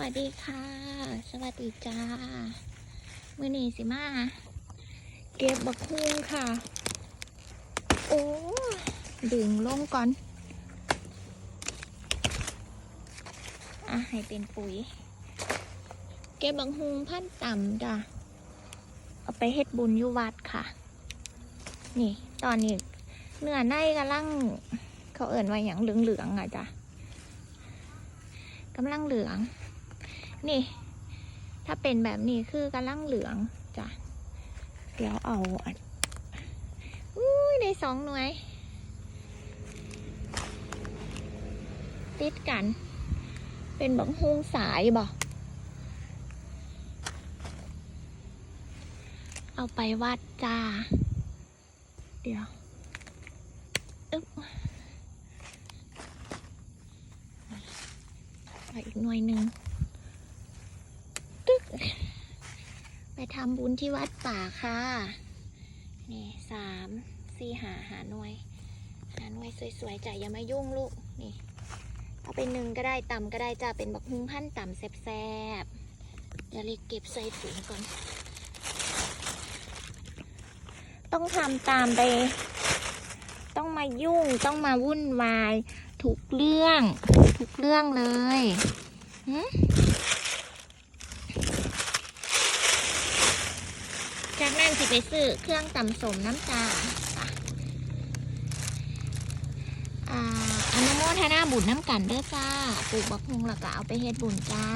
วัสดีค่ะ สวัสดีจ้ามือนีสิมา เก็บบักคุ้งค่ะ โอ้ดึงลงก่อน อะ ให้เป็นปุ๋ย เก็บบักฮุงพันต่ำจ้ะเอาไปเฮ็ดบุญยุวัดค่ะ นี่ ตอนนี้เนื้อในกำลัง เขาเอิ่นว่าอย่างเหลืองๆอะจ้ะกำลังเหลือง นี่ ถ้าเป็นแบบนี้คือกำลังเหลืองจ้ะเดี๋ยวเอาอุ้ยได้สองหน่วย ติดกัน เป็นบังฮุงสายบ่เอาไปวัดจ้า เดี๋ยวอึ๊บไปอีกหน่วยหนึ่งตึ๊ก ไป ทำบุญที่วัดป่าค่ะ นี่สามสี่หาหาหน่วย หาหน่วยสวยๆจ้ะอย่ามายุ่งลูก นี่ เอาไปหนึ่งก็ได้ต่ำก็ได้จ้ะเป็นบักฮุ้งพันต่ำแซ่บๆเดี๋ยวเล็กเก็บใส่ถุงก่อน ต้องทำตามไป ต้องมายุ่งต้องมาวุ่นวาย ทุกเรื่อง ทุกเรื่องเลยหึ จากนั้นสิไปซื้อเครื่องตำสมน้ำตาลค่ะอ่าอนุโมทนาบุญน้ำกันเด้อจ้า ปลูกบักฮุงแล้วก็เอาไปเฮ็ดบุญจ้า